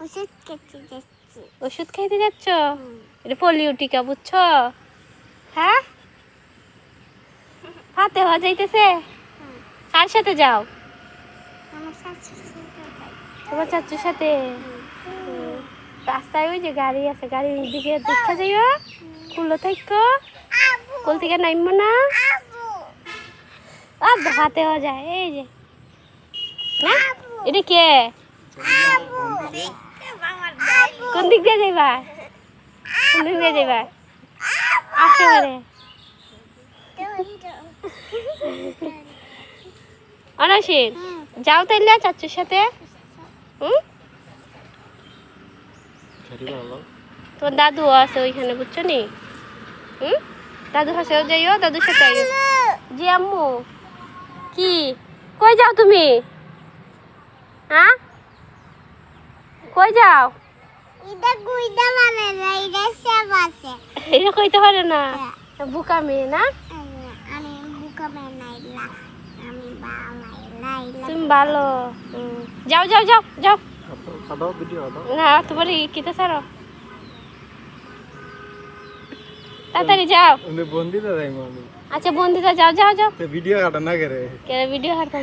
ওষুধ খেতে যাচ্ছি ওষুধ খাইতে যাচ্ছ এটা পোলিও টিকা বুঝছ হ্যাঁ হাতে হওয়া যাইতেছে কার সাথে যাও। তোমার চাচুর সাথে রাস্তায় ওই যে গাড়ি আছে গাড়ির দিকে দেখা যাইও কুলো থাকো কুল থেকে নামবো না আর হাতে হওয়া যায় এই যে না এটা কে কোন দিক দিয়ে যাইবা? কোন দিক দিয়ে যাইবা? আসতে পারে অনাসীন যাও তাইলে চাচুর সাথে। হুম? তোমার দাদু আছে ওইখানে বুঝছ নি? হুম? দাদু কাছেও যাইও দাদুর সাথে আইও। জি আম্মু। কি? কই যাও তুমি? হ্যাঁ? কই যাও? এটা গুইদা মানে না এটা সব আছে। এটা কইতে পারে না? বুকা মেয়ে না? আমি বুকা বানাইলা আমি বানাইলা তুমি ভালো যাও যাও যাও যাও। না তোমার কিতে ছাড়ো তাড়াতাড়ি যাও। উনি বন্দি তো যাই মানে আচ্ছা বন্ধুরা যাও যাও যাও। ভিডিও কাটা না করে? কে ভিডিও হারতাম